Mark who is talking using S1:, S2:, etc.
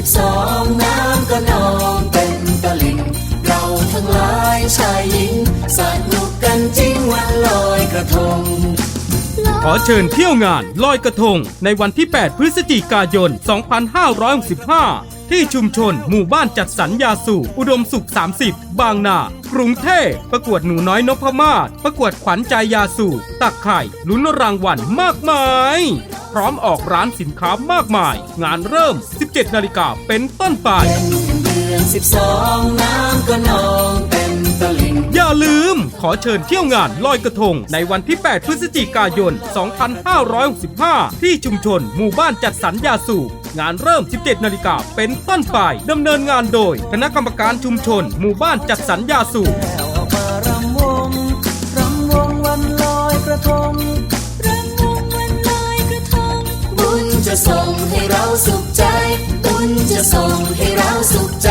S1: สิบสองน้ำก็นองเต็มตลิ่ง เราทั้งหลายชายหญิงสนุกกันจริงวันลอยกระทง
S2: ขอเชิญเที่ยวงานลอยกระทง ในวันที่ 8 พฤศจิกายน 2565 ที่ชุมชนหมู่บ้านจัดสรรยาสูบอุดมสุข 30 บางนา กรุงเทพประกวดหนูน้อยนพมาศประกวดขวัญใจยาสูบตักไข่ลุ้นรางวัลมากมาย พร้อมออกร้านสินค้ามากมาย งานเริ่ม 17 นาฬิกาเป็นต้นไป
S1: เดือนสิบสองน้ำก็นองเต็มตลิ่ง
S2: อย่าลืมขอเชิญเที่ยวงานลอยกระทง ในวันที่ 8 พฤศจิกายน 2565 ที่ชุมชนหมู่บ้านจัดสรรยาสูบงานเริ่ม 17 นาฬิกาเป็นต้นไปดำเนินงานโดย คณะกรรมการชุมชน หมู่บ้านจัดสรรยาสูบ
S1: จะส่งให้เราสุขใจ บุญจะส่งให้เราสุขใจ